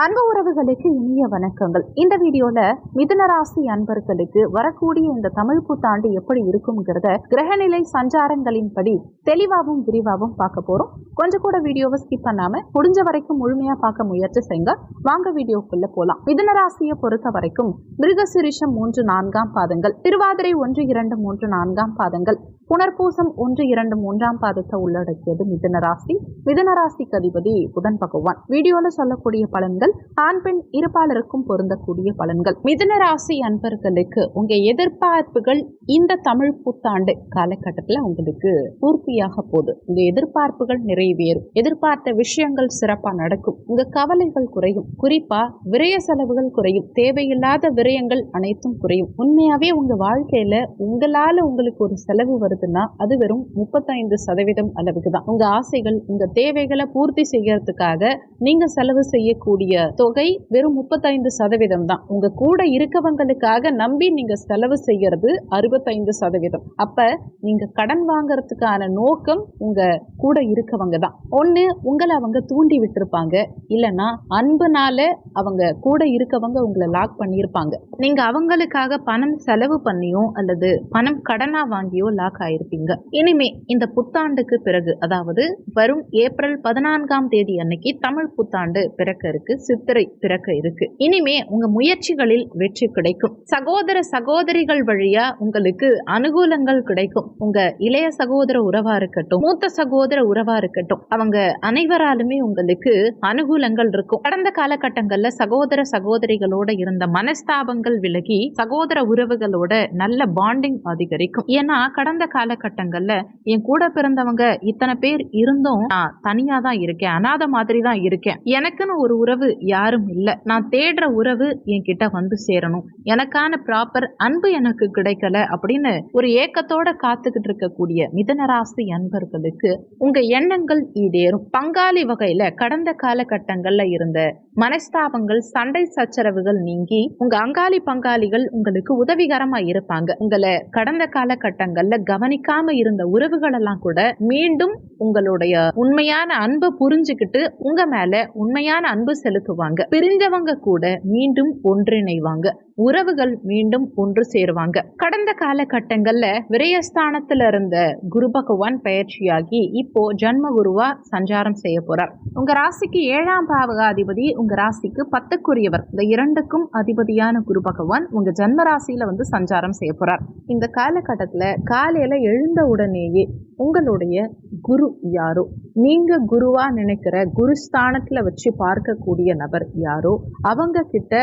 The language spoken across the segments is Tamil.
அன்பு உறவுகளுக்கு இனிய வணக்கங்கள். இந்த வீடியோல மிதுன ராசி அன்பர்களுக்கு வரக்கூடிய இந்த தமிழ் புத்தாண்டு எப்படி இருக்கும்ங்கிறத கிரகநிலை சஞ்சாரங்களின்படி தெளிவாகவும் விரிவாகவும் பார்க்க போறோம். கொஞ்சம் கூட வீடியோவை ஸ்கிப் பண்ணாம முடிஞ்ச வரைக்கும் முழுமையா பார்க்க முயற்சி செய்யுங்க வாங்க வீடியோக்குள்ள போலாம். மிதுன ராசியை பொறுத்த வரைக்கும் மிருகசிரிஷம் மூன்று நான்காம் பாதங்கள் திருவாதிரை ஒன்று இரண்டு மூன்று நான்காம் பாதங்கள் புனர்பூசம் ஒன்று இரண்டு மூன்றாம் பாதத்தை உள்ளடக்கியது மிதுன ராசி. மிதுன ராசிக்கு அதிபதி புதன் பகவான். வீடியோல சொல்லக்கூடிய பலன்கள் ஆண் பெண் இருபாலருக்கும் பொருந்தக்கூடிய பலன்கள். மிதன ராசி அன்பர்களுக்கு உங்க எதிர்பார்ப்புகள் இந்த தமிழ் புத்தாண்டு காலகட்டத்தில் உங்களுக்கு பூர்த்தியாக போகுது. உங்க எதிர்பார்ப்புகள் நிறைவேறும். எதிர்பார்த்த விஷயங்கள் சிறப்பா நடக்கும். உங்க கவலைகள் குறையும். குறிப்பா விரய செலவுகள் குறையும். தேவையில்லாத விரயங்கள் அனைத்தும் குறையும். உண்மையாவே உங்க வாழ்க்கையில உங்களால உங்களுக்கு ஒரு செலவு வருதுன்னா அது வெறும் முப்பத்தைந்து சதவீதம் அளவுக்கு தான். உங்க ஆசைகள் உங்க தேவைகளை பூர்த்தி செய்யறதுக்காக நீங்க செலவு செய்யக்கூடிய தொகை வெறும் முப்பத்தைந்து சதவீதம் தான். உங்க கூட இருக்கவங்களுக்காக நம்பி நீங்க செலவு செய்யறது அறுபத்தைந்து சதவீதம். அப்ப நீங்க கடன் வாங்கறதுக்கான நோக்கம் உங்க கூட இருக்கவங்க தான். ஒண்ணு உங்களை அவங்க தூண்டி விட்டுருப்பாங்க. இல்லைன்னா அன்புனால அவங்க கூட இருக்கவங்க உங்களை லாக் பண்ணியிருப்பாங்க நீங்க அவங்களுக்காக பணம் செலவு பண்ணியோ அல்லது பணம் கடனா வாங்கியோ லாக் ஆயிருப்பீங்க. இனிமே இந்த புத்தாண்டுக்கு பிறகு அதாவது வரும் ஏப்ரல் பதினான்காம் தேதி அன்னைக்கு தமிழ் புத்தாண்டு பிறக்க இருக்கு. சித்திரை பிறக்க இருக்கு. இனிமே உங்க முயற்சிகளில் வெற்றி கிடைக்கும். சகோதர சகோதரிகள் வழியா உங்களுக்கு அனுகூலங்கள் கிடைக்கும். உங்க இளைய சகோதர உறவா இருக்கட்டும் மூத்த சகோதர உறவா இருக்கட்டும் அவங்க அனைவராலுமே உங்களுக்கு அனுகூலங்கள் இருக்கும். கடந்த காலகட்டங்கள்ல சகோதர சகோதரிகளோட இருந்த மனஸ்தாபங்கள் விலகி சகோதர உறவுகளோட நல்ல பாண்டிங் அதிகரிக்கும். ஏன்னா கடந்த காலகட்டங்கள்ல என் கூட பிறந்தவங்க இத்தனை பேர் இருந்தும் நான் தனியா தான் இருக்கேன் அனாத மாதிரி தான் இருக்கேன். எனக்குன்னு ஒரு உறவு யாரும் இல்ல. நான் தேடுற உறவு என்கிட்ட வந்து சேரணும். எனக்கான ப்ராப்பர் அன்பு எனக்கு கிடைக்கல அப்படின்னு ஒரு ஏக்கத்தோட காத்துக்கிட்டு இருக்கக்கூடிய மிதனராசி அன்பர்களுக்கு உங்க எண்ணங்கள் ஈடேறும். பங்காளி வகையில கடந்த காலகட்டங்கள்ல இருந்த மனஸ்தாபங்கள் சண்டை சச்சரவுகள் நீங்கி உங்க அங்காளி பங்காளிகள் உங்களுக்கு உதவிகரமா இருப்பாங்க. உங்களை கடந்த காலகட்டங்கள்ல கவனிக்காம இருந்த உறவுகள் எல்லாம் கூட மீண்டும் உங்களுடைய உண்மையான அன்பை புரிஞ்சுக்கிட்டு உங்க மேல உண்மையான அன்பு செலுத்துவாங்க. பிரிஞ்சவங்க கூட மீண்டும் ஒன்றிணைவாங்க. உறவுகள் மீண்டும் ஒன்று சேருவாங்க. கடந்த காலகட்டங்கள்ல விரயஸ்தானத்துல இருந்த குரு பகவான் பயிற்சியாகி இப்போ ஜன்ம குருவா சஞ்சாரம் செய்ய போறார். உங்க ராசிக்கு ஏழாம் பாவகாதிபதி உங்க ராசிக்கு பத்துக்குரியவர். இந்த இரண்டுக்கும் அதிபதியான குரு பகவான் உங்க ஜன்ம ராசியில வந்து சஞ்சாரம் செய்ய போறார். இந்த காலகட்டத்துல காலையில எழுந்த உடனேயே உங்களுடைய குரு யாரோ? நீங்க குருவா நினைக்கிற குருஸ்தானத்துல வச்சு பார்க்கக்கூடிய நபர் யாரோ? அவங்க கிட்ட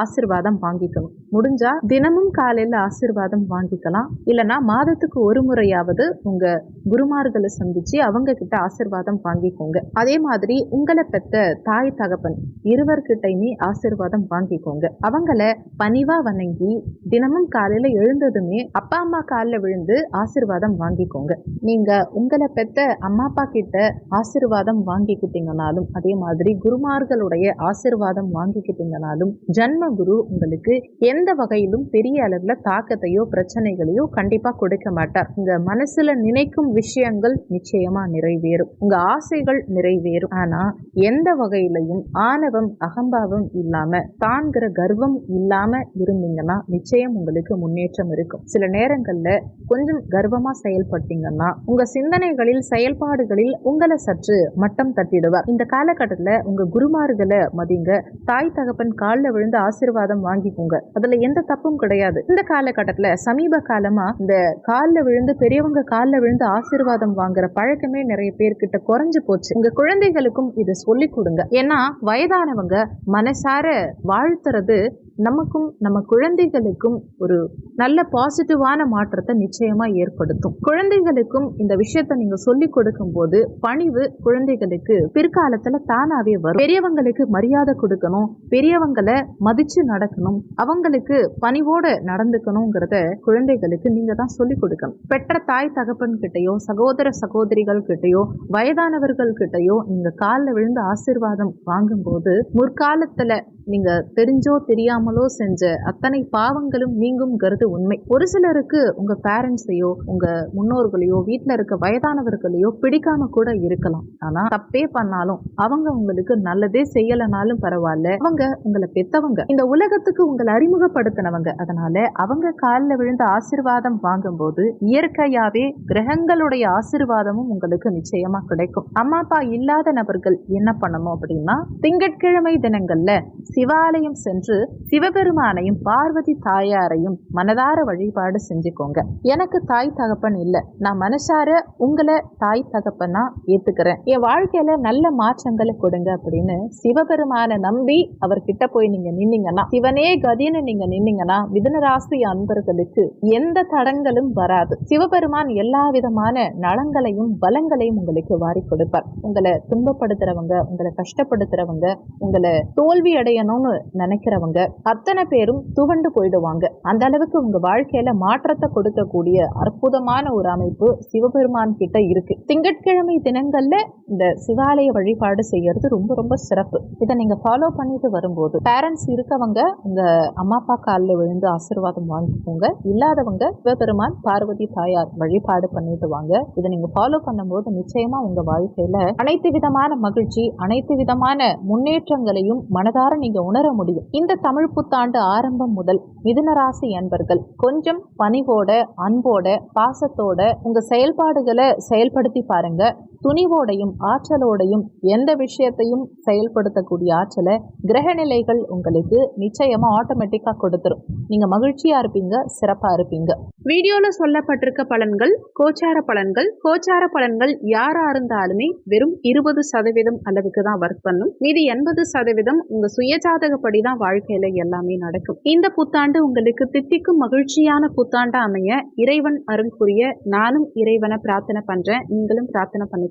ஆசிர்வாதம் வாங்கிக்கணும். முடிஞ்சா தினமும் காலையில ஆசிர்வாதம் வாங்கிக்கலாம். இல்லைன்னா மாதத்துக்கு ஒரு முறையாவது உங்க குருமார்களை சந்திச்சு அவங்க கிட்ட ஆசிர்வாதம் வாங்கிக்கோங்க. அதே மாதிரி உங்களை பெத்த தாய் தகப்பன் இருவர்கிட்டையுமே ஆசிர்வாதம் வாங்கிக்கோங்க. அவங்கள பணிவா வணங்கி தினமும் காலையில எழுந்ததுமே அப்பா அம்மா காலில் விழுந்து ஆசிர்வாதம் வாங்கிக்கோங்க. நீங்க உங்களை பெத்த அம்மா அப்பா கிட்ட ஆசிர்வாதம் வாங்கிக்கிட்டீங்கனாலும் அதே மாதிரி குருமார்களுடைய ஆசிர்வாதம் வாங்கிக்கிட்டீங்கனாலும் ஜன்ம குரு உங்களுக்கு எந்த வகையிலும் பெரிய அளவில் தாக்கத்தையோ பிரச்சனைகளையோ கண்டிப்பாக கொடுக்க மாட்டார். உங்கள் மனசில் நினைக்கும் விஷயங்கள் நிச்சயமாக நிறைவேறும். உங்கள் ஆசைகள் நிறைவேறும். ஆனால் எந்த வகையிலையும் ஆணவம் அகம்பாவம் இல்லாமல் தான்கிற கர்வம் இல்லாமல் இருந்தீங்கன்னா நிச்சயம் உங்களுக்கு முன்னேற்றம் இருக்கும். சில நேரங்களில் கொஞ்சம் கர்வமாக செயல்பட்டீங்கன்னா உங்கள் சிந்தனைகளில் செயல்பாடுகளில் உங்களை சற்று மட்டம் தட்டிடுவார். இந்த காலகட்டத்தில் உங்கள் குருமார்களை மதிங்க தாய் தகப்பன் காலில் விழுந்து ஆசீர்வாதம் வாங்கிக்கோங்க. அதுல எந்த தப்பும் கிடையாது. இந்த காலகட்டத்துல சமீப காலமா இந்த காலில் விழுந்து பெரியவங்க காலில் விழுந்து ஆசிர்வாதம் வாங்குற பழக்கமே நிறைய பேர்கிட்ட குறைஞ்சு போச்சு. உங்க குழந்தைகளுக்கும் இதை சொல்லி கொடுங்க. ஏன்னா வயதானவங்க மனசார வாழ்த்துறது நமக்கும் நம்ம குழந்தைகளுக்கும் ஒரு நல்ல பாசிட்டிவான மாற்றத்தை நிச்சயமா ஏற்படுத்தும். குழந்தைகளுக்கும் இந்த விஷயத்தை நீங்க சொல்லி கொடுக்கும் போது பணிவு குழந்தைகளுக்கு பிற்காலத்துல தானாவே வரும். பெரியவங்களுக்கு மரியாதை கொடுக்கணும் பெரியவங்களை மதிச்சு நடக்கணும் அவங்களுக்கு பணிவோட நடந்துக்கணுங்கிறத குழந்தைகளுக்கு நீங்க தான் சொல்லி கொடுக்கணும். பெற்ற தாய் தகப்பன் கிட்டயோ சகோதர சகோதரிகள் கிட்டயோ வயதானவர்கள் கிட்டயோ நீங்க காலில் விழுந்து ஆசீர்வாதம் வாங்கும்போது முற்காலத்துல நீங்க தெரிஞ்சோ தெரியாமல் செஞ்ச அத்தனை பாவங்களும் நீங்கும்ங்கிறது உண்மை. ஒரு சிலருக்கு உங்க பேரண்ட்ஸையோ உங்க முன்னோர்களையோ வீட்டில் இருக்க வயதானவர்களையோ பிடிக்காம கூட இருக்கலாம். ஆனா தப்பே பண்ணாலும் அவங்க உங்களுக்கு நல்லதே செய்யலனாலும் பரவாயில்ல. அவங்க உங்களை பெத்தவங்க. இந்த உலகத்துக்கு உங்களை அறிமுகப்படுத்தினவங்க. அதனால அவங்க காலில் விழுந்த ஆசிர்வாதம் வாங்கும்போது இயற்கையாவே கிரகங்களுடைய ஆசிர்வாதமும் உங்களுக்கு நிச்சயமா கிடைக்கும். அம்மா அப்பா இல்லாத நபர்கள் என்ன பண்ணணும் அப்படின்னா திங்கட்கிழமை தினங்கள்ல சிவாலயம் சென்று சிவபெருமானையும் பார்வதி தாயாரையும் மனதார வழிபாடு செஞ்சுக்கோங்க. எனக்கு தாய் தகப்பன் இல்லை. நான் மனசார உங்களை தாய் தகப்பனா ஏத்துக்கிறேன். என் வாழ்க்கையில நல்ல மாற்றங்களை கொடுங்க அப்படின்னு சிவபெருமானை நம்பி அவர்கிட்ட போய் நீங்க நின்னீங்கன்னா சிவனே கதின்னு நீங்க நின்னீங்கன்னா மிதுனராசி அன்பர்களுக்கு எந்த தடங்களும் வராது. சிவபெருமான் எல்லா விதமான நலங்களையும் பலங்களையும் உங்களுக்கு வாரி கொடுப்பார். உங்களை துன்பப்படுத்துறவங்க உங்களை கஷ்டப்படுத்துறவங்க உங்களை தோல்வி அடையணும்னு நினைக்கிறவங்க அத்தனை பேரும் துவண்டு போயிடுவாங்க. அந்த அளவுக்கு உங்க வாழ்க்கையில மாற்றத்தை கொடுக்கக்கூடிய அற்புதமான ஒரு அமைப்பு சிவபெருமான் கிட்ட இருக்கு. திங்கட்கிழமை தினங்கள்ல இந்த சிவாலய வழிபாடு செய்யறது ரொம்ப ரொம்ப சிறப்பு. இதை நீங்க ஃபாலோ பண்ணிட்டு வரும்போது பேரண்ட்ஸ் இருக்கவங்க உங்க அம்மா அப்பா காலில் விழுந்து ஆசீர்வாதம் வாங்கிக்கோங்க. இல்லாதவங்க சிவபெருமான் பார்வதி தாயார் வழிபாடு பண்ணிட்டு வாங்க. இதை நீங்க ஃபாலோ பண்ணும்போது நிச்சயமா உங்க வாழ்க்கையில அனைத்து விதமான மகிழ்ச்சி அனைத்து விதமான முன்னேற்றங்களையும் மனதார நீங்க உணர முடியும். இந்த தமிழ் புத்தாண்டு ஆரம்பம் முதல் மிதுனராசி அன்பர்கள் கொஞ்சம் பணிவோட அன்போட பாசத்தோட உங்க செயல்பாடுகளை செயல்படுத்தி பாருங்க. துணிவோடையும் ஆற்றலோடையும் எந்த விஷயத்தையும் செயல்படுத்தக்கூடிய ஆற்றலை கிரகநிலைகள் உங்களுக்கு நிச்சயமா ஆட்டோமேட்டிக்காக கொடுத்துரும். நீங்க மகிழ்ச்சியா இருப்பீங்க சிறப்பா இருப்பீங்க. வீடியோல சொல்லப்பட்டிருக்க பலன்கள் கோச்சார பலன்கள். கோச்சார பலன்கள் யாரா இருந்தாலுமே வெறும் இருபது சதவீதம் அளவுக்கு தான் ஒர்க் பண்ணும். மீதி எண்பது சதவீதம் உங்க சுயஜாதகப்படி தான் வாழ்க்கையில எல்லாமே நடக்கும். இந்த புத்தாண்டு உங்களுக்கு தித்திக்கும் மகிழ்ச்சியான புத்தாண்டா அமைய இறைவன் அருள்குரிய நானும் இறைவனை பிரார்த்தனை பண்றேன் நீங்களும் பிரார்த்தனை